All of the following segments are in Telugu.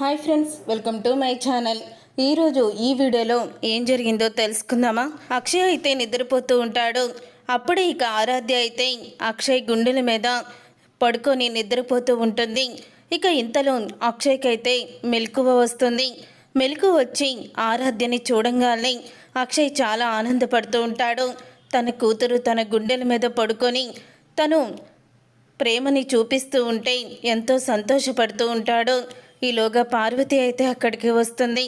Hi friends welcome to my channel. ఈరోజు ఈ వీడియోలో ఏం జరిగిందో తెలుసుకుందామా? అక్షయ్ అయితే నిద్రపోతూ ఉంటాడు. అప్పుడే ఇక ఆరాధ్య అయితే అక్షయ్ గుండెల మీద పడుకొని నిద్రపోతూ ఉంటుంది. ఇక ఇంతలో అక్షయ్కి అయితే మెలకువ వస్తుంది. మెలకు వచ్చి ఆరాధ్యని చూడంగానే అక్షయ్ చాలా ఆనందపడుతూ ఉంటాడు. తన కూతురు తన గుండెల మీద పడుకొని తను ప్రేమని చూపిస్తూ ఉంటే ఎంతో సంతోషపడుతూ ఉంటాడు. ఈలోగా పార్వతి అయితే అక్కడికి వస్తుంది.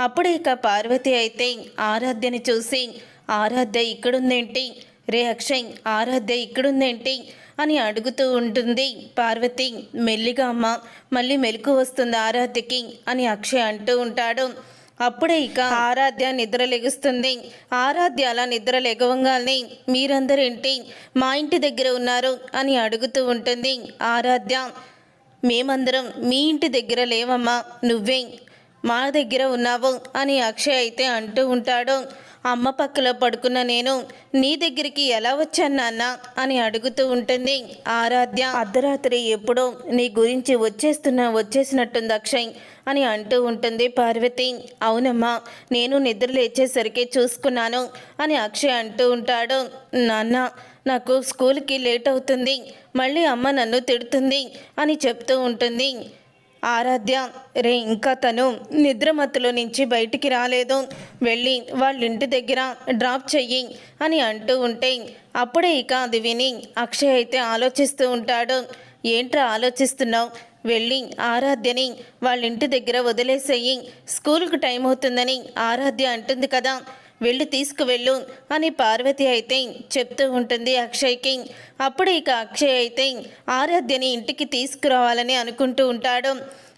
అప్పుడే ఇక పార్వతి అయితే ఆరాధ్యని చూసి ఆరాధ్య ఇక్కడుందేంటి? రే అక్షయ్ ఆరాధ్య ఇక్కడుందేంటి? అని అడుగుతూ ఉంటుంది పార్వతి. మెల్లిగా అమ్మ మళ్ళీ మెలకు వస్తుంది ఆరాధ్యకి అని అక్షయ్ అంటూ ఉంటాడు. అప్పుడే ఇక ఆరాధ్య నిద్ర లెగుస్తుంది. ఆరాధ్య అలా నిద్ర లెగవంగానే మీరందరేంటి? మా ఇంటి దగ్గర ఉన్నారు అని అడుగుతూ ఉంటుంది ఆరాధ్య. మేమందరం మీ ఇంటి దగ్గర లేవమ్మా నువ్వే మా దగ్గర ఉన్నావు అని అక్షయ్ అయితే అంటూ ఉంటాడు. అమ్మ పక్కలో పడుకున్న నేను నీ దగ్గరికి ఎలా వచ్చాను నాన్న అని అడుగుతూ ఉంటుంది ఆరాధ్య. అర్ధరాత్రి ఎప్పుడో నీ గురించి వచ్చేస్తున్నా వచ్చేసినట్టుంది అక్షయ్ అని అంటూ ఉంటుంది పార్వతి. అవునమ్మా నేను నిద్ర లేచేసరికి చూసుకున్నాను అని అక్షయ్ అంటూ ఉంటాడు. నాన్న నాకు స్కూల్కి లేట్ అవుతుంది. మళ్ళీ అమ్మ నన్ను తిడుతుంది అని చెప్తూ ఉంటుంది. ఆరాధ్య రే ఇంకా తను నిద్రమత్తులో నుంచి బయటికి రాలేదు. వెళ్ళి వాళ్ళ ఇంటి దగ్గర డ్రాప్ చెయ్యి అని అంటూ ఉంటే అప్పుడే ఇక అది విని అక్షయ్ అయితే ఆలోచిస్తూ ఉంటాడు. ఏంట్రా ఆలోచిస్తున్నావు? వెళ్ళి ఆరాధ్యని వాళ్ళ ఇంటి దగ్గర వదిలేసేయి. స్కూల్కి టైం అవుతుందని ఆరాధ్య అంటుంది కదా. వెళ్ళి తీసుకువెళ్ళు అని పార్వతి అయితే చెప్తూ ఉంటుంది అక్షయ్కి. అప్పుడు ఇక అక్షయ్ అయితే ఆరాధ్యని ఇంటికి తీసుకురావాలని అనుకుంటూ ఉంటాడు.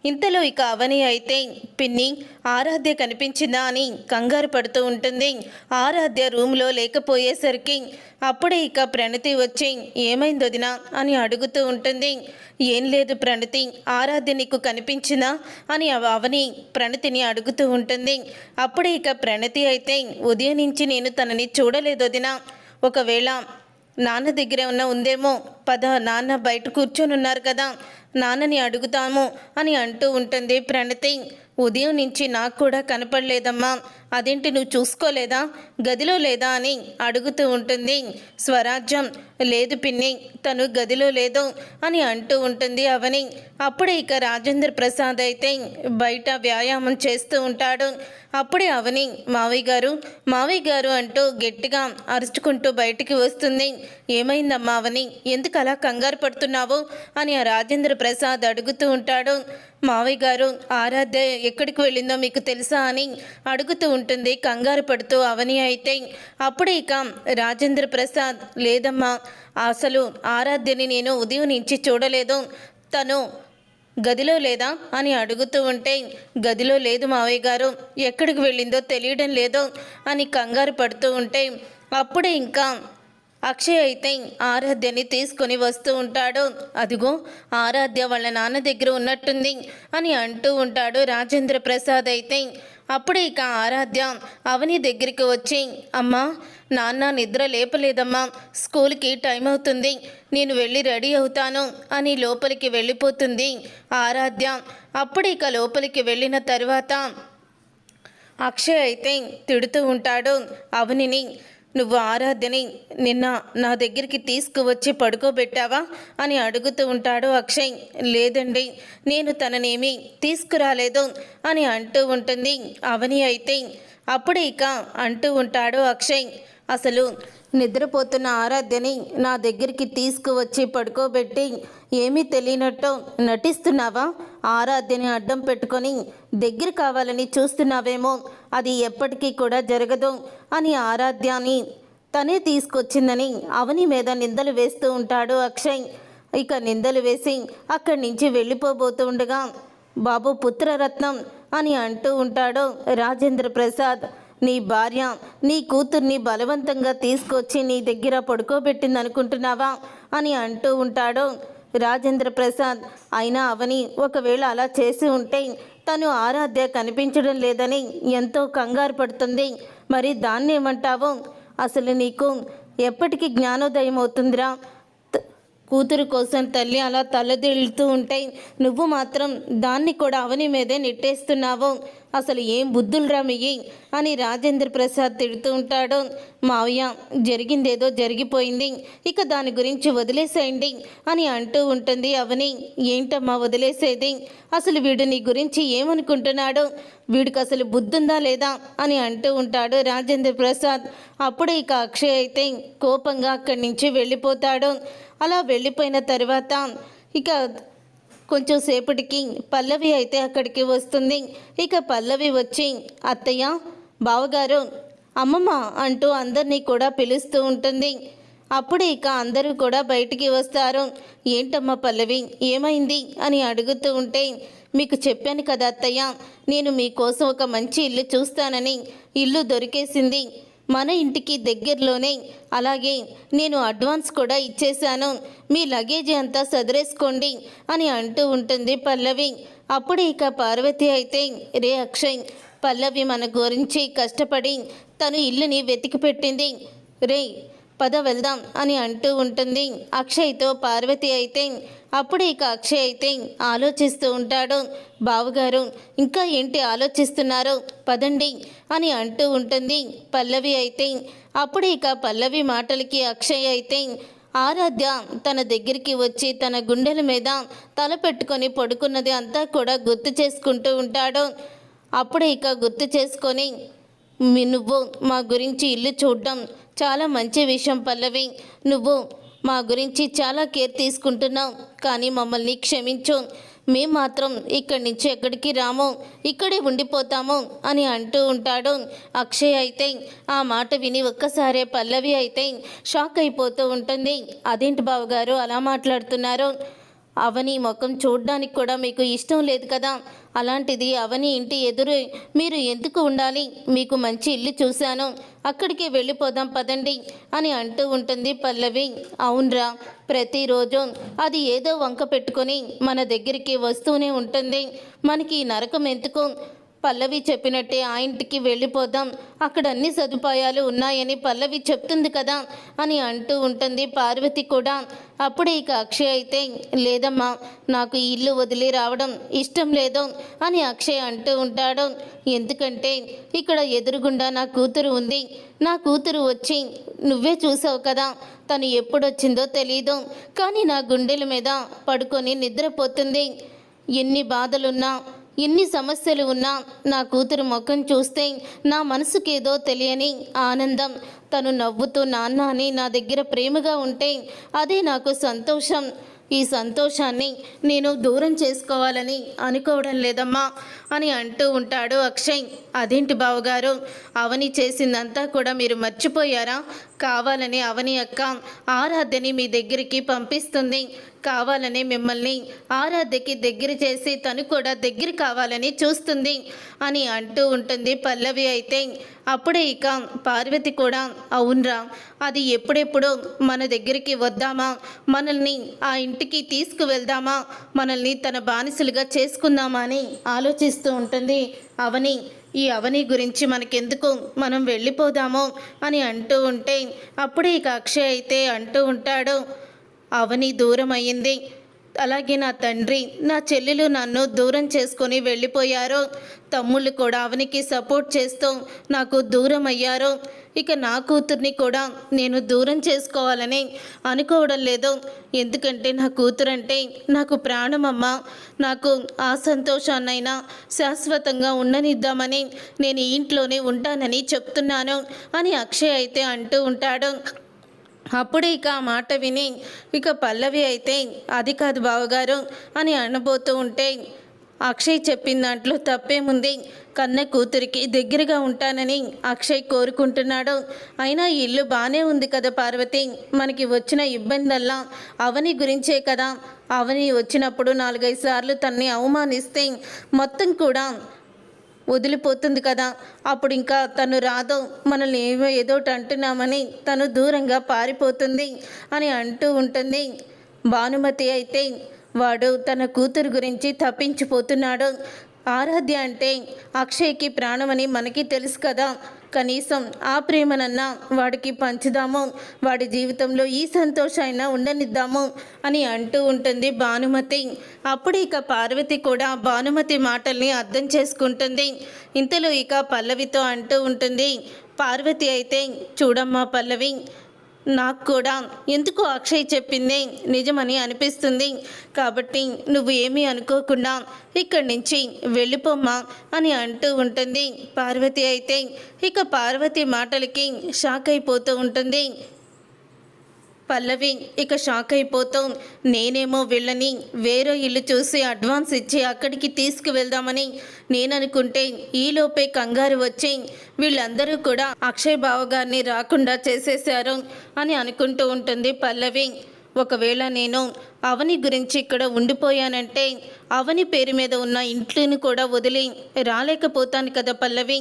ఇంతలో ఇక అవని అయితే పిన్ని ఆరాధ్య కనిపించిందా అని కంగారు పడుతూ ఉంటుంది. ఆరాధ్య రూమ్లో లేకపోయేసరికి అప్పుడే ఇక ప్రణతి వచ్చి ఏమైంది వదినా? అని అడుగుతూ ఉంటుంది. ఏం లేదు ప్రణతి ఆరాధ్య నీకు కనిపించిందా అని అవ- అవని ప్రణతిని అడుగుతూ ఉంటుంది. అప్పుడే ఇక ప్రణతి అయితే ఉదయం నుంచి నేను తనని చూడలేదు వదినా. ఒకవేళ నాన్న దగ్గరే ఉన్న ఉందేమో పద నాన్న బయట కూర్చొని ఉన్నారు కదా. నాన్నని అడుగుతాము అని అంటూ ఉంటుంది ప్రణతి. ఉదయం నుంచి నాకు కూడా కనపడలేదమ్మా. అదేంటి నువ్వు చూసుకోలేదా? గదిలో లేదా అని అడుగుతూ ఉంటుంది. స్వరాజ్యం లేదు పిన్ని తను గదిలో లేదు అని అంటూ ఉంటుంది అవని. అప్పుడే ఇక రాజేంద్ర ప్రసాద్ అయితే బయట వ్యాయామం చేస్తూ ఉంటాడు. అప్పుడే అవని మావయ్య గారు మావయ్య గారు అంటూ గట్టిగా అరుచుకుంటూ బయటికి వస్తుంది. ఏమైందమ్మా అవని? ఎందుకు అలా కంగారు పడుతున్నావు? అని ఆ రాజేంద్ర ప్రసాద్ అడుగుతూ ఉంటాడు. మావయ్య గారు ఆరాధ్య ఎక్కడికి వెళ్ళిందో మీకు తెలుసా అని అడుగుతూ ఉంటుంది. కంగారు పడుతూ అవని అయితే అప్పుడే ఇక రాజేంద్ర ప్రసాద్ లేదమ్మా అసలు ఆరాధ్యని నేను ఉదయం నుంచి చూడలేదు. తను గదిలో లేదా అని అడుగుతూ ఉంటే గదిలో లేదు మావయ్య గారు ఎక్కడికి వెళ్ళిందో తెలియడం లేదో అని కంగారు పడుతూ ఉంటే అప్పుడే ఇంకా అక్షయ్ అయితే ఆరాధ్యని తీసుకొని వస్తూ ఉంటాడు. అదిగో ఆరాధ్య వాళ్ళ నాన్న దగ్గర ఉన్నట్టుంది అని అంటూ ఉంటాడు రాజేంద్ర ప్రసాద్ అయితే. అప్పుడే ఇక ఆరాధ్య అవని దగ్గరికి వచ్చి అమ్మా నాన్న నిద్ర లేపలేదమ్మా. స్కూల్కి టైం అవుతుంది. నేను వెళ్ళి రెడీ అవుతాను అని లోపలికి వెళ్ళిపోతుంది ఆరాధ్య. అప్పుడు ఇక లోపలికి వెళ్ళిన తర్వాత అక్షయ్ అయితే తిడుతూ ఉంటాడు అవనిని. నువ్వు ఆరాధ్యని నిన్న నా దగ్గరికి తీసుకువచ్చి పడుకోబెట్టావా? అని అడుగుతూ ఉంటాడు అక్షయ్. లేదండి నేను తననేమి తీసుకురాలేదు అని అంటూ ఉంటుంది అవని అయితే. అప్పుడే ఇక అంటూ ఉంటాడు అక్షయ్. అసలు నిద్రపోతున్న ఆరాధ్యని నా దగ్గరికి తీసుకువచ్చి పడుకోబెట్టి ఏమీ తెలియనట్టు నటిస్తున్నావా? ఆరాధ్యని అడ్డం పెట్టుకొని దగ్గర కావాలని చూస్తున్నావేమో అది ఎప్పటికీ కూడా జరగదు అని ఆరాధ్యాన్ని తనే తీసుకొచ్చిందని అవని మీద నిందలు వేస్తూ ఉంటాడు అక్షయ్. ఇక నిందలు వేసి అక్కడి నుంచి వెళ్ళిపోబోతూ ఉండగా బాబు పుత్రరత్నం అని అంటూ ఉంటాడు రాజేంద్ర ప్రసాద్. నీ భార్య నీ కూతుర్ని బలవంతంగా తీసుకొచ్చి నీ దగ్గర పడుకోబెట్టింది అనుకుంటున్నావా అని అంటూ ఉంటాడు. రాజేంద్ర ప్రసాద్. అయినా అవని ఒకవేళ అలా చేసి ఉంటే తను ఆరాధ్య కనిపించడం లేదని ఎంతో కంగారు పడుతుంది. మరి దాన్ని ఏమంటావు? అసలు నీకు ఎప్పటికీ జ్ఞానోదయం అవుతుందిరా? కూతురు కోసం తల్లి అలా తలదిల్లుతూ ఉంటే నువ్వు మాత్రం దాన్ని కూడా అవని మీదే నెట్టేస్తున్నావు. అసలు ఏం బుద్ధులు రమియ్యి అని రాజేంద్ర ప్రసాద్ తిడుతూ ఉంటాడు. మావయ్య జరిగిందేదో జరిగిపోయింది. ఇక దాని గురించి వదిలేసేయండి అని అంటూ ఉంటుంది అవని. ఏంటమ్మా వదిలేసేది? అసలు వీడు నీ గురించి ఏమనుకుంటున్నాడు? వీడికి అసలు బుద్ధుందా లేదా? అని అంటూ ఉంటాడు రాజేంద్ర ప్రసాద్. అప్పుడు ఇక అక్షయ్ అయితే కోపంగా అక్కడి నుంచి వెళ్ళిపోతాడు. అలా వెళ్ళిపోయిన తర్వాత ఇక కొంచెం సేపటికి పల్లవి అయితే అక్కడికి వస్తుంది. ఇక పల్లవి వచ్చి అత్తయ్య బావగారు అమ్మమ్మ అంటూ అందరినీ కూడా పిలుస్తూ ఉంటుంది. అప్పుడు ఇక అందరూ కూడా బయటికి వస్తారు. ఏంటమ్మా పల్లవి ఏమైంది? అని అడుగుతూ ఉంటే మీకు చెప్పాను కదా అత్తయ్య నేను మీకోసం ఒక మంచి ఇల్లు చూస్తానని. ఇల్లు దొరికేసింది. మన ఇంటికి దగ్గరలోనే. అలాగే నేను అడ్వాన్స్ కూడా ఇచ్చేశాను. మీ లగేజ్ అంతా సదిరేసుకోండి అని అంటూ ఉంటుంది పల్లవి. అప్పుడు ఇక పార్వతి అయితే రే అక్షయ్ పల్లవి మన గురించి కష్టపడి తను ఇల్లుని వెతికి పెట్టింది రే పద వెళ్దాం అని అంటూ ఉంటుంది. అక్షయ్తో పార్వతి అయితే అప్పుడు ఇక అక్షయ్ అయితే ఆలోచిస్తూ ఉంటాడు. బావగారు ఇంకా ఏంటి ఆలోచిస్తున్నారు? పదండి అని అంటూ ఉంటుంది. పల్లవి అయితే అప్పుడు ఇక పల్లవి మాటలకి అక్షయ్ అయితే ఆరాధ్య తన దగ్గరికి వచ్చి తన గుండెల మీద తల పెట్టుకొని పడుకున్నది అంతా కూడా గుర్తు చేసుకుంటూ ఉంటాడు. అప్పుడు ఇక గుర్తు చేసుకొని నువ్వు మా గురించి ఇల్లు చూడడం చాలా మంచి విషయం పల్లవి. నువ్వు మా గురించి చాలా కేర్ తీసుకుంటున్నావు. కానీ మమ్మల్ని క్షమించు. మేం మాత్రం ఇక్కడి నుంచి ఎక్కడికి రాము. ఇక్కడే ఉండిపోతాము అని అంటూ ఉంటాడు. అక్షయ్ అయితే ఆ మాట విని ఒక్కసారే పల్లవి అయితే షాక్ అయిపోతూ ఉంటుంది. అదేంటి బావగారు అలా మాట్లాడుతున్నారు? అవని ముఖం చూడడానికి కూడా మీకు ఇష్టం లేదు కదా? అలాంటిది అవని ఇంటి ఎదురు మీరు ఎందుకు ఉండాలి? మీకు మంచి ఇల్లు చూశాను. అక్కడికి వెళ్ళిపోదాం పదండి అని అంటూ ఉంటుంది పల్లవి. అవునరా ప్రతిరోజు అది ఏదో వంక పెట్టుకొని మన దగ్గరికి వస్తూనే ఉంటుంది. మనకి నరకం ఎందుకు? పల్లవి చెప్పినట్టే ఆ ఇంటికి వెళ్ళిపోదాం. అక్కడ అన్ని సదుపాయాలు ఉన్నాయని పల్లవి చెప్తుంది కదా అని అంటూ ఉంటుంది పార్వతి కూడా. అప్పుడే ఇక అక్షయ్ అయితే లేదమ్మా నాకు ఇల్లు వదిలి రావడం ఇష్టం లేదు అని అక్షయ్ అంటూ ఉంటాడు. ఎందుకంటే ఇక్కడ ఎదురుగుండా నా కూతురు ఉంది. నా కూతురు వచ్చి నువ్వే చూసావు కదా తను ఎప్పుడొచ్చిందో తెలీదు. కానీ నా గుండెల మీద పడుకొని నిద్రపోతుంది. ఎన్ని బాధలున్నా ఎన్ని సమస్యలు ఉన్నా నా కూతురు ముఖం చూస్తే నా మనసుకేదో తెలియని ఆనందం. తను నవ్వుతూ నాన్న అని నా దగ్గర ప్రేమగా ఉంటే అదే నాకు సంతోషం. ఈ సంతోషాన్ని నేను దూరం చేసుకోవాలని అనుకోవడం లేదమ్మా అని అంటూ ఉంటాడు అక్షయ్. అదేంటి బావగారు? అవని చేసిందంతా కూడా మీరు మర్చిపోయారా? కావాలని అవని అక్క ఆరాధ్యని మీ దగ్గరికి పంపిస్తుంది. కావాలని మిమ్మల్ని ఆరాధ్యకి దగ్గర చేసి తను కూడా దగ్గర కావాలని చూస్తుంది అని అంటూ ఉంటుంది పల్లవి అయితే. అప్పుడే ఇక పార్వతి కూడా అవునరా అది ఎప్పుడెప్పుడు మన దగ్గరికి వద్దామా? మనల్ని ఆ ఇంటికి తీసుకువెళ్దామా? మనల్ని తన బానిసలుగా చేసుకుందామా? అని ఆలోచిస్తూ ఉంటుంది అవని. ఈ అవని గురించి మనకెందుకు? మనం వెళ్ళిపోదాము అని అంటూ ఉంటే అప్పుడే ఇక అక్షయ్ అయితే అంటూ ఉంటాడు అవని దూరం అయ్యింది అలాగే నా తండ్రి నా చెల్లెలు నన్ను దూరం చేసుకొని వెళ్ళిపోయారు. తమ్ముళ్ళు కూడా అవనికి సపోర్ట్ చేస్తూ నాకు దూరం అయ్యారు ఇక నా కూతుర్ని కూడా నేను దూరం చేసుకోవాలని అనుకోవడం లేదు. ఎందుకంటే నా కూతురంటే నాకు ప్రాణమమ్మ. నాకు ఆ సంతోషాన్నైనా శాశ్వతంగా ఉండనిద్దామని నేను ఇంట్లోనే ఉంటానని చెప్తున్నాను అని అక్షయ్ అయితే అంటూ ఉంటాడు. అప్పుడు ఇక ఆ మాట విని ఇక పల్లవి అయితే అది కాదు బావగారు అని అనబోతూ ఉంటే అక్షయ్ చెప్పిన దాంట్లో తప్పేముంది? కన్న కూతురికి దగ్గరగా ఉంటానని అక్షయ్ కోరుకుంటున్నాడు. అయినా ఇల్లు బాగానే ఉంది కదా పార్వతి? మనకి వచ్చిన ఇబ్బందల్లా అవని గురించే కదా. అవని వచ్చినప్పుడు నాలుగైదు సార్లు తన్ని అవమానిస్తే మొత్తం కూడా వదిలిపోతుంది కదా. అప్పుడు ఇంకా తను రాదో. మనల్ని ఏమో ఏదోటి అంటున్నామని తను దూరంగా పారిపోతుంది అని అంటూ ఉంటుంది. భానుమతి అయితే వాడు తన కూతురు గురించి తప్పించిపోతున్నాడు. ఆరాధ్య అంటే అక్షయ్కి ప్రాణమని మనకి తెలుసు కదా. కనీసం ఆ ప్రేమనన్నా వాడికి పంచుదాము. వాడి జీవితంలో ఈ సంతోషమైనా ఉండనిద్దాము అని అంటూ ఉంటుంది భానుమతి. అప్పుడు ఇక పార్వతి కూడా భానుమతి మాటల్ని అర్థం చేసుకుంటుంది. ఇంతలో ఇక పల్లవితో అంటూ ఉంటుంది పార్వతి అయితే చూడమ్మా పల్లవి నాకు కూడా ఎందుకు అక్షయ్ చెప్పింది. నిజమని అనిపిస్తుంది. కాబట్టి నువ్వు ఏమీ అనుకోకుండా ఇక్కడి నుంచి వెళ్ళిపోమ్మా అని అంటూ ఉంటుంది. పార్వతి అయితే ఇక పార్వతి మాటలకి షాక్ అయిపోతూ ఉంటుంది. పల్లవి ఇక షాక్ అయిపోతాం. నేనేమో వెళ్ళని వేరే ఇల్లు చూసి అడ్వాన్స్ ఇచ్చి అక్కడికి తీసుకువెళ్దామని నేను అనుకుంటే ఈలోపే కంగారు వచ్చి వీళ్ళందరూ కూడా అక్షయ్ బావ గారిని రాకుండా చేసేశారు అని అనుకుంటూ ఉంటుంది పల్లవి. ఒకవేళ నేను అవని గురించి ఇక్కడ ఉండిపోయానంటే అవని పేరు మీద ఉన్న ఇంట్లోని కూడా వదిలి రాలేకపోతాను కదా పల్లవి.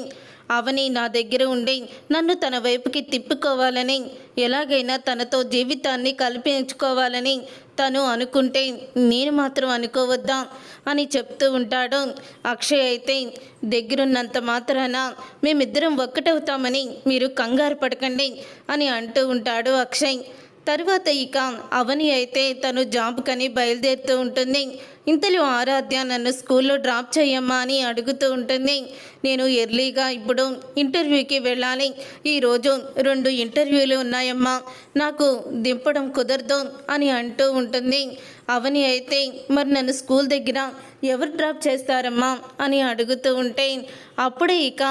అవని నా దగ్గర ఉండి నన్ను తన వైపుకి తిప్పుకోవాలని ఎలాగైనా తనతో జీవితాన్ని కల్పించుకోవాలని తను అనుకుంటే నేను మాత్రం అనుకోవద్దా అని చెప్తూ ఉంటాడు. అక్షయ్ అయితే దగ్గరున్నంత మాత్రాన మేమిద్దరం ఒక్కటవుతామని మీరు కంగారు పడకండి అని అంటూ ఉంటాడు అక్షయ్. తర్వాత ఇక అవని అయితే తను జాబ్కని బయలుదేరుతూ ఉంటుంది. ఇంతలో ఆరాధ్య నన్ను స్కూల్లో డ్రాప్ చేయమ్మా అని అడుగుతూ ఉంటుంది. నేను ఎర్లీగా ఇప్పుడు ఇంటర్వ్యూకి వెళ్ళాలి. ఈరోజు రెండు ఇంటర్వ్యూలు ఉన్నాయమ్మా. నాకు దింపడం కుదరదు అని అంటూ ఉంటుంది. అవని అయితే మరి నన్ను స్కూల్ దగ్గర ఎవరు డ్రాప్ చేస్తారమ్మా? అని అడుగుతూ ఉంటే అప్పుడే ఇక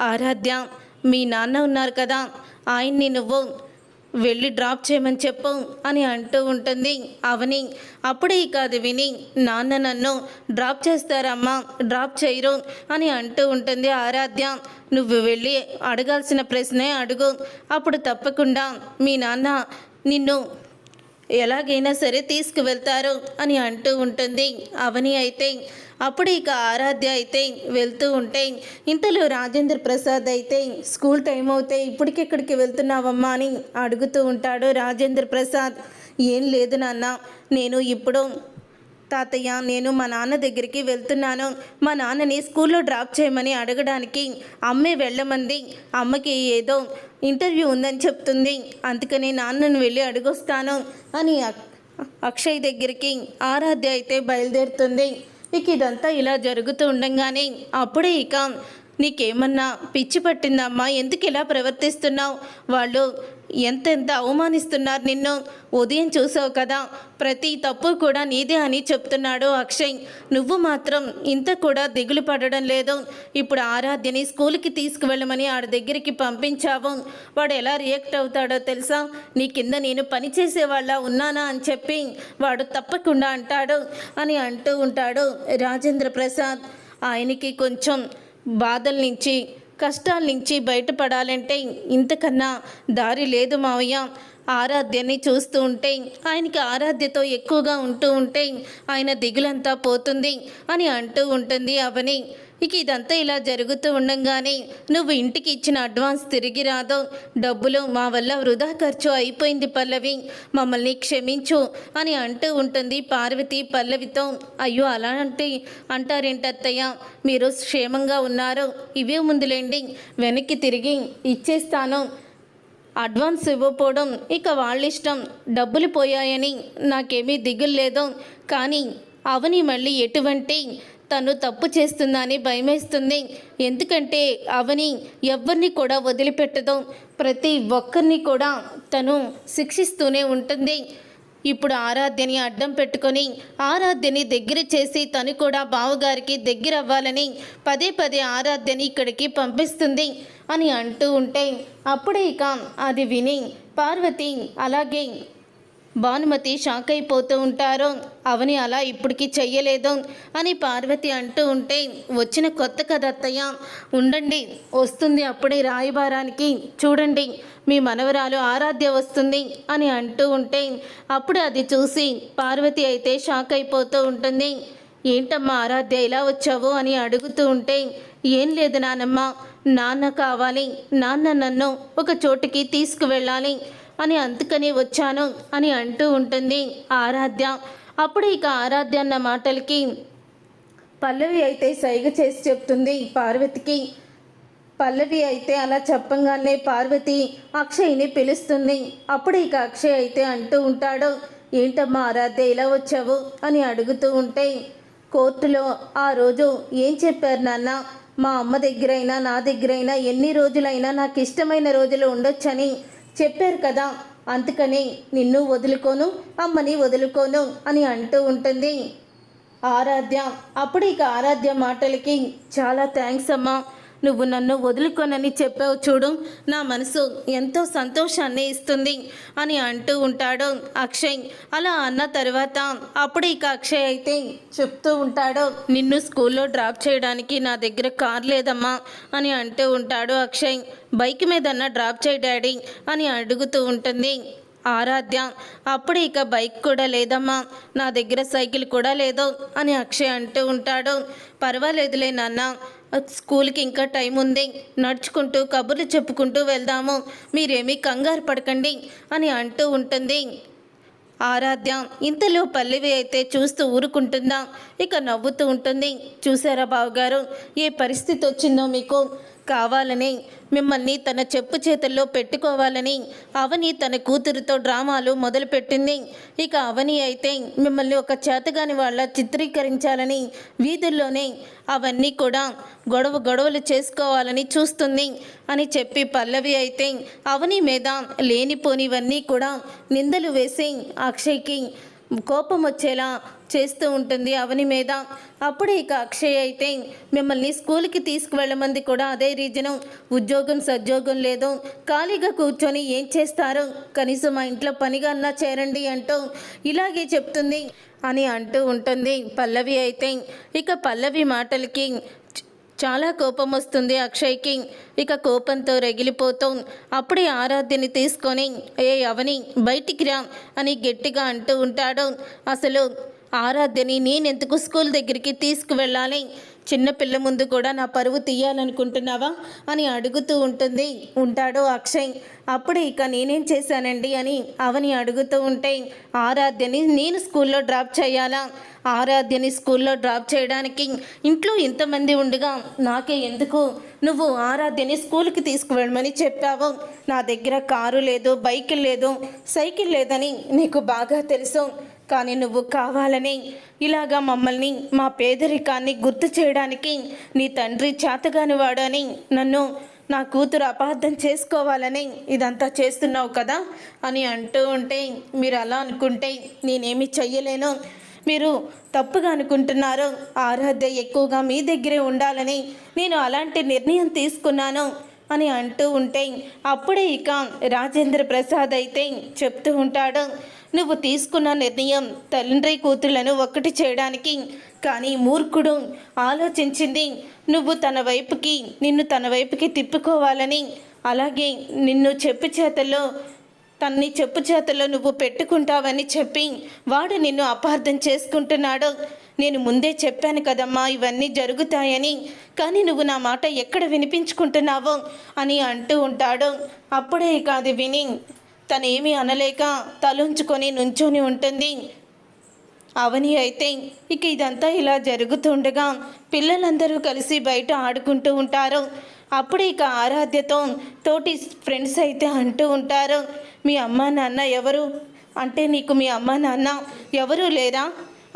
ఆరాధ్య మీ నాన్న ఉన్నారు కదా. ఆయన్ని నువ్వు వెళ్ళి డ్రాప్ చేయమని చెప్పు అని అంటూ ఉంటుంది అవని. అప్పుడే ఇక అది విని నాన్న నన్ను డ్రాప్ చేస్తారమ్మా డ్రాప్ చేయరు అని అంటూ ఉంటుంది ఆరాధ్య. నువ్వు వెళ్ళి అడగాల్సిన ప్రశ్నే అడుగు. అప్పుడు తప్పకుండా మీ నాన్న నిన్ను ఎలాగైనా సరే తీసుకువెళ్తారు అని అంటూ ఉంటుంది అవని అయితే. అప్పుడు ఇక ఆరాధ్య అయితే వెళ్తూ ఉంటే ఇంతలో రాజేంద్ర ప్రసాద్ అయితే స్కూల్ టైం అవుతే ఇప్పటికెక్కడికి వెళ్తున్నావమ్మా అని అడుగుతూ ఉంటాడు రాజేంద్ర ప్రసాద్. ఏం లేదు నాన్న నేను ఇప్పుడు తాతయ్య నేను మా నాన్న దగ్గరికి వెళ్తున్నాను. మా నాన్నని స్కూల్లో డ్రాప్ చేయమని అడగడానికి అమ్మే వెళ్ళమంది. అమ్మకి ఏదో ఇంటర్వ్యూ ఉందని చెప్తుంది. అందుకని నాన్నను వెళ్ళి అడుగొస్తాను అని అక్- అక్షయ్ దగ్గరికి ఆరాధ్య అయితే బయలుదేరుతుంది. ఇక ఇదంతా ఇలా జరుగుతూ ఉండంగానే అప్పుడే ఇక నీకేమన్నా పిచ్చి పట్టిందమ్మా? ఎందుకు ఇలా ప్రవర్తిస్తున్నావు? వాళ్ళు ఎంతెంత అవమానిస్తున్నారు నిన్ను? ఉదయం చూసావు కదా ప్రతి తప్పు కూడా నీదే అని చెప్తున్నాడు అక్షయ్. నువ్వు మాత్రం ఇంత కూడా దిగులు పడడం లేదు. ఇప్పుడు ఆరాధ్యని స్కూల్కి తీసుకువెళ్ళమని ఆడి దగ్గరికి పంపించావు. వాడు ఎలా రియాక్ట్ అవుతాడో తెలుసా? నీ కింద నేను పని చేసేవాళ్ళ ఉన్నానా అని చెప్పి వాడు తప్పకుండా అంటాడు అని అంటూ ఉంటాడు రాజేంద్ర ప్రసాద్. ఆయనకి కొంచెం బాధల నుంచి కష్టాల నుంచి బయటపడాలంటే ఇంతకన్నా దారి లేదు మావయ్య. ఆరాధ్యని చూస్తూ ఉంటే ఆయనకి ఆరాధ్యతో ఎక్కువగా ఉంటూ ఉంటే ఆయన దిగులంతా పోతుంది అని అంటూ ఉంటుంది అవని. ఇక ఇదంతా ఇలా జరుగుతూ ఉండంగానే నువ్వు ఇంటికి ఇచ్చిన అడ్వాన్స్ తిరిగి రాదో. డబ్బులు మా వల్ల వృధా ఖర్చు అయిపోయింది పల్లవి. మమ్మల్ని క్షమించు అని అంటూ ఉంటుంది పార్వతి పల్లవితో. అయ్యో అలాంటి అంటారేంటత్తయ్య మీరు క్షేమంగా ఉన్నారు. ఇవే ముందులేండి. వెనక్కి తిరిగి ఇచ్చేస్తాను. అడ్వాన్స్ ఇవ్వకపోవడం ఇక వాళ్ళ ఇష్టం డబ్బులు పోయాయని నాకేమీ దిగులు లేదు. కానీ అవని మళ్ళీ ఎటువంటి తను తప్పు చేస్తుందని భయమేస్తుంది. ఎందుకంటే అవని ఎవరిని కూడా వదిలిపెట్టదు. ప్రతి ఒక్కరిని కూడా తను శిక్షిస్తూనే ఉంటుంది. ఇప్పుడు ఆరాధ్యని అడ్డం పెట్టుకొని ఆరాధ్యని దగ్గర చేసి తను కూడా బావగారికి దగ్గర అవ్వాలని పదే పదే ఆరాధ్యని ఇక్కడికి పంపిస్తుంది అని అంటూ ఉంటే అప్పుడే ఇక అది విని పార్వతి అలాగే భానుమతి షాక్ అయిపోతూ ఉంటారు. అవని అలా ఇప్పటికి చెయ్యలేదు అని పార్వతి అంటూ ఉంటే వచ్చిన కొత్త కథ అత్తయ్య. ఉండండి. వస్తుంది అప్పుడే రాయబారానికి. చూడండి. మీ మనవరాలు ఆరాధ్య వస్తుంది అని అంటూ ఉంటే అప్పుడు అది చూసి పార్వతి అయితే షాక్ అయిపోతూ ఉంటుంది. ఏంటమ్మా ఆరాధ్య ఇలా వచ్చావు? అని అడుగుతూ ఉంటే ఏం లేదు నానమ్మ. నాన్న కావాలి. నాన్న నన్ను ఒక చోటుకి తీసుకువెళ్ళాలి. అని అందుకని వచ్చాను అని అంటూ ఉంటుంది ఆరాధ్య. అప్పుడు ఇక ఆరాధ్య అన్న మాటలకి పల్లవి అయితే సైగ చేసి చెప్తుంది పార్వతికి. పల్లవి అయితే అలా చెప్పంగానే పార్వతి అక్షయ్ని పిలుస్తుంది. అప్పుడు ఇక అక్షయ్ అయితే అంటూ ఉంటాడు ఏంటమ్మా ఆరాధ్య ఇలా వచ్చావు? అని అడుగుతూ ఉంటే కోర్టులో ఆ రోజు ఏం చెప్పారు నాన్న? మా అమ్మ దగ్గరైనా నా దగ్గరైనా ఎన్ని రోజులైనా నాకు ఇష్టమైన రోజులు ఉండొచ్చని. చెప్పారు కదా అందుకని నిన్ను వదులుకోను అమ్మని వదులుకోను అని అంటూ ఉంటుంది. ఆరాధ్య అప్పుడు ఇక ఆరాధ్య మాటలకి చాలా థ్యాంక్స్ అమ్మా. నువ్వు నన్ను వదులుకోనని చెప్పావు చూడు. నా మనసు ఎంతో సంతోషాన్ని ఇస్తుంది అని అంటూ ఉంటాడు అక్షయ్. అలా అన్న తర్వాత అప్పుడు ఇక అక్షయ్ అయితే చెప్తూ ఉంటాడు నిన్ను స్కూల్లో డ్రాప్ చేయడానికి నా దగ్గర కార్ లేదమ్మా అని అంటూ ఉంటాడు అక్షయ్. బైక్ మీదన్నా డ్రాప్ చేయి డాడీ అని అడుగుతూ ఉంటుంది ఆరాధ్య. అప్పుడు ఇక బైక్ కూడా లేదమ్మా నా దగ్గర సైకిల్ కూడా లేదు అని అక్షయ్ అంటూ ఉంటాడు. పర్వాలేదులే నాన్న స్కూల్కి ఇంకా టైం ఉంది. నడుచుకుంటూ కబుర్లు చెప్పుకుంటూ వెళ్దాము. మీరేమీ కంగారు పడకండి అని అంటూ ఉంటుంది. ఆరాధ్య ఇంతలో పల్లవి అయితే చూస్తూ ఊరుకుంటుందా? ఇక నవ్వుతూ ఉంటుంది. చూసారా బావగారు? ఏ పరిస్థితి వచ్చిందో మీకు? కావాలని మిమ్మల్ని తన చెప్పు చేతుల్లో పెట్టుకోవాలని అవని తన కూతురుతో డ్రామాలు మొదలుపెట్టింది. ఇక అవని అయితే మిమ్మల్ని ఒక చేతగాని వాళ్ళ చిత్రీకరించాలని వీధుల్లోనే అవన్నీ కూడా గొడవ గొడవలు చేసుకోవాలని చూస్తుంది అని చెప్పి పల్లవి అయితే అవని మీద లేనిపోనివన్నీ కూడా నిందలు వేసి అక్షయ్కి కోపం వచ్చేలా చేస్తూ ఉంటుంది అవని మీద. అప్పుడు ఇక అక్షయ్ అయితే మిమ్మల్ని స్కూల్కి తీసుకువెళ్ళమంది కూడా అదే రీజను. ఉద్యోగం సద్యోగం లేదు. ఖాళీగా కూర్చొని ఏం చేస్తారు? కనీసం మా ఇంట్లో పనిగా అన్నా చేరండి అంటూ ఇలాగే చెప్తుంది అని అంటూ ఉంటుంది పల్లవి అయితే. ఇక పల్లవి మాటలకి చాలా కోపం వస్తుంది అక్షయ్కి. ఇక కోపంతో రగిలిపోతూ అప్పుడే ఆరాధ్యని తీసుకొని ఏ అవని బయటికి రా అని గట్టిగా అంటూ ఉంటాడు. అసలు ఆరాధ్యని నేనెందుకు స్కూల్ దగ్గరికి తీసుకువెళ్ళాలి? చిన్నపిల్ల ముందు కూడా నా పరువు తీయాలనుకుంటున్నావా? అని అడుగుతూ ఉంటుంది. ఉంటాడు అక్షయ్. అప్పుడే ఇక నేనేం చేశానండి అని అవని అడుగుతూ ఉంటే ఆరాధ్యని నేను స్కూల్లో డ్రాప్ చేయాలా? ఆరాధ్యని స్కూల్లో డ్రాప్ చేయడానికి ఇంట్లో ఇంతమంది ఉండగా నాకే ఎందుకు? నువ్వు ఆరాధ్యని స్కూల్కి తీసుకువెళ్ళమని చెప్పావు. నా దగ్గర కారు లేదు బైక్ లేదు సైకిల్ లేదని నీకు బాగా తెలుసు. కానీ నువ్వు కావాలని ఇలాగా మమ్మల్ని మా పేదరికాన్ని గుర్తు చేయడానికి నీ తండ్రి చేతగాని వాడని నన్ను నా కూతురు అపార్థం చేసుకోవాలని ఇదంతా చేస్తున్నావు కదా అని అంటూ ఉంటే మీరు అలా అనుకుంటే నేనేమి చెయ్యలేను. మీరు తప్పుగా అనుకుంటున్నారు. ఆరాధ్య ఎక్కువగా మీ దగ్గరే ఉండాలని నేను అలాంటి నిర్ణయం తీసుకున్నాను అని అంటూ ఉంటే అప్పుడే ఇక రాజేంద్ర ప్రసాద్ అయితే చెప్తూ ఉంటాడు. నువ్వు తీసుకున్న నిర్ణయం తండ్రి కూతుళ్ళను ఒక్కటి చేయడానికి కానీ మూర్ఖుడు ఆలోచించింది. నువ్వు తన వైపుకి నిన్ను తన వైపుకి తిప్పుకోవాలని అలాగే నిన్ను చెప్పు చేతల్లో తన్ని చెప్పు చేతల్లో నువ్వు పెట్టుకుంటావని చెప్పి వాడు నిన్ను అపార్థం చేసుకుంటున్నాడు. నేను ముందే చెప్పాను కదమ్మా ఇవన్నీ జరుగుతాయని. కానీ నువ్వు నా మాట ఎక్కడ వినిపించుకుంటున్నావో అని అంటూ ఉంటాడు. అప్పుడే కాదు విని తనేమీ అనలేక తలుంచుకొని నుంచొని ఉంటుంది. అవని అయితే ఇక ఇదంతా ఇలా జరుగుతుండగా పిల్లలందరూ కలిసి బయట ఆడుకుంటూ ఉంటారు. అప్పుడు ఇక ఆరాధ్యతో తోటి ఫ్రెండ్స్ అయితే అంటూ ఉంటారు మీ అమ్మ నాన్న ఎవరు? అంటే నీకు మీ అమ్మ నాన్న ఎవరు లేరా?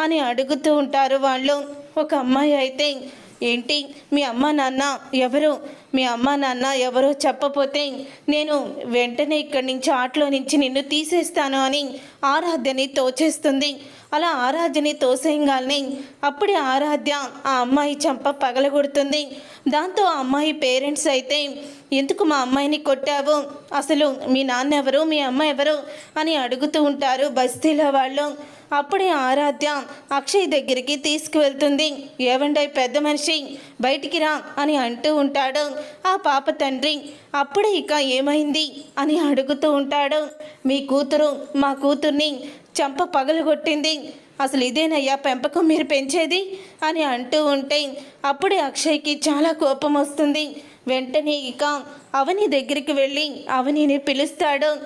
అని అడుగుతూ ఉంటారు వాళ్ళు. ఒక అమ్మాయి అయితే ఏంటి? మీ అమ్మ నాన్న ఎవరు? మీ అమ్మ నాన్న ఎవరో చెప్పపోతే నేను వెంటనే ఇక్కడి నుంచి ఆటలో నుంచి నిన్ను తీసేస్తాను అని ఆరాధ్యని తోచేస్తుంది. అలా ఆరాధ్యని తోసేయగానే అప్పుడే ఆరాధ్య ఆ అమ్మాయి చంప పగలగొడుతుంది. దాంతో ఆ అమ్మాయి పేరెంట్స్ అయితే ఎందుకు మా అమ్మాయిని కొట్టావు? అసలు మీ నాన్న ఎవరు మీ అమ్మ ఎవరు? అని అడుగుతూ ఉంటారు బస్తీలో వాళ్ళు. అప్పుడే ఆరాధ్య అక్షయ్ దగ్గరికి తీసుకువెళ్తుంది. ఏవండై పెద్ద మనిషి? బయటికి రా అని అంటూ ఉంటాడు. ఆ పాప తండ్రి అప్పుడే ఇక ఏమైంది? అని అడుగుతూ ఉంటాడు. మీ కూతురు మా కూతుర్ని చంప పగలగొట్టింది. అసలు ఇదేనయ్యా పెంపకం మీరు పెంచేది? అని అంటూ ఉంటే అప్పుడే అక్షయ్కి చాలా కోపం వస్తుంది. వెంటనే ఇక అవని దగ్గరికి వెళ్ళి అవనిని పిలుస్తాడు.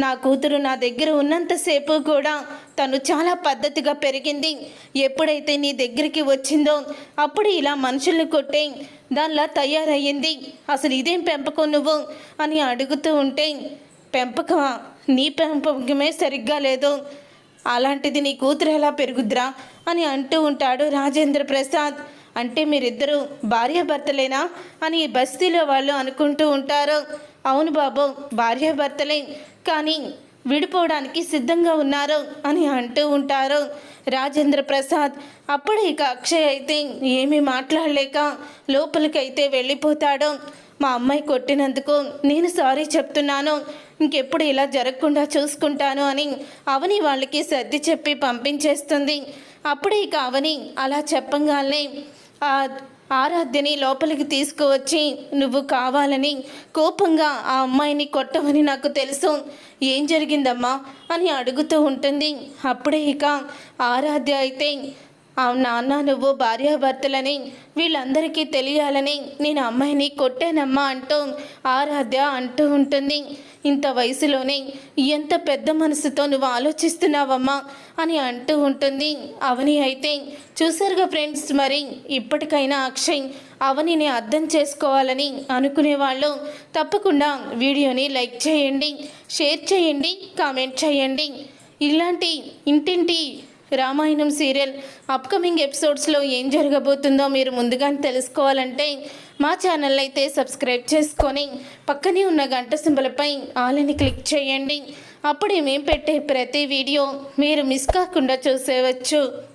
నా కూతురు నా దగ్గర ఉన్నంతసేపు కూడా తను చాలా పద్ధతిగా పెరిగింది. ఎప్పుడైతే నీ దగ్గరికి వచ్చిందో అప్పుడు ఇలా మనుషుల్ని కొట్టే దానిలా తయారయ్యింది. అసలు ఇదేం పెంపకం నువ్వు? అని అడుగుతూ ఉంటే పెంపకం నీ పెంపకమే సరిగ్గా లేదు. అలాంటిది నీ కూతురు ఎలా పెరుగుద్రా అని అంటూ ఉంటాడు రాజేంద్ర ప్రసాద్. అంటే మీరిద్దరూ భార్యాభర్తలేనా అని బస్తీలో వాళ్ళు అనుకుంటూ ఉంటారు. అవును బాబు భార్యాభర్తలే కానీ విడిపోవడానికి సిద్ధంగా ఉన్నారు అని అంటూ ఉంటారు రాజేంద్ర ప్రసాద్. అప్పుడు ఇక అక్షయ్ అయితే ఏమీ మాట్లాడలేక లోపలికైతే వెళ్ళిపోతాడు. మా అమ్మాయి కొట్టినందుకు నేను సారీ చెప్తున్నాను. ఇంకెప్పుడు ఇలా జరగకుండా చూసుకుంటాను అని అవని వాళ్ళకి సర్ది చెప్పి పంపించేస్తుంది. అప్పుడే ఇక అవని అలా చెప్పంగానే ఆ ఆరాధ్యని లోపలికి తీసుకువచ్చి నువ్వు కావాలని కోపంగా ఆ అమ్మాయిని కొట్టవని నాకు తెలుసు. ఏం జరిగిందమ్మా? అని అడుగుతూ ఉంటుంది. అప్పుడే ఇక ఆరాధ్య అయితే నాన్న నువ్వు భార్యాభర్తలని వీళ్ళందరికీ తెలియాలని నేను అమ్మాయిని కొట్టానమ్మా అంటూ ఆరాధ్య అంటూ ఉంటుంది. ఇంత వయసులోనే ఎంత పెద్ద మనసుతో నువ్వు ఆలోచిస్తున్నావమ్మా అని అంటూ ఉంటుంది. అవని అయితే చూసారుగా ఫ్రెండ్స్ మరి ఇప్పటికైనా అక్షయ్ అవనిని అర్థం చేసుకోవాలని అనుకునే వాళ్ళు తప్పకుండా వీడియోని లైక్ చేయండి షేర్ చేయండి కామెంట్ చేయండి. ఇలాంటి ఇంటింటి రామాయణం సీరియల్ అప్కమింగ్ ఎపిసోడ్స్లో ఏం జరగబోతుందో మీరు ముందుగానే తెలుసుకోవాలంటే మా ఛానల్ అయితే సబ్స్క్రైబ్ చేసుకొని పక్కనే ఉన్న గంట సింబలపై ఆలని క్లిక్ చేయండి. అప్పుడే మేము పెట్టే ప్రతి వీడియో మీరు మిస్ కాకుండా చూసేవచ్చు.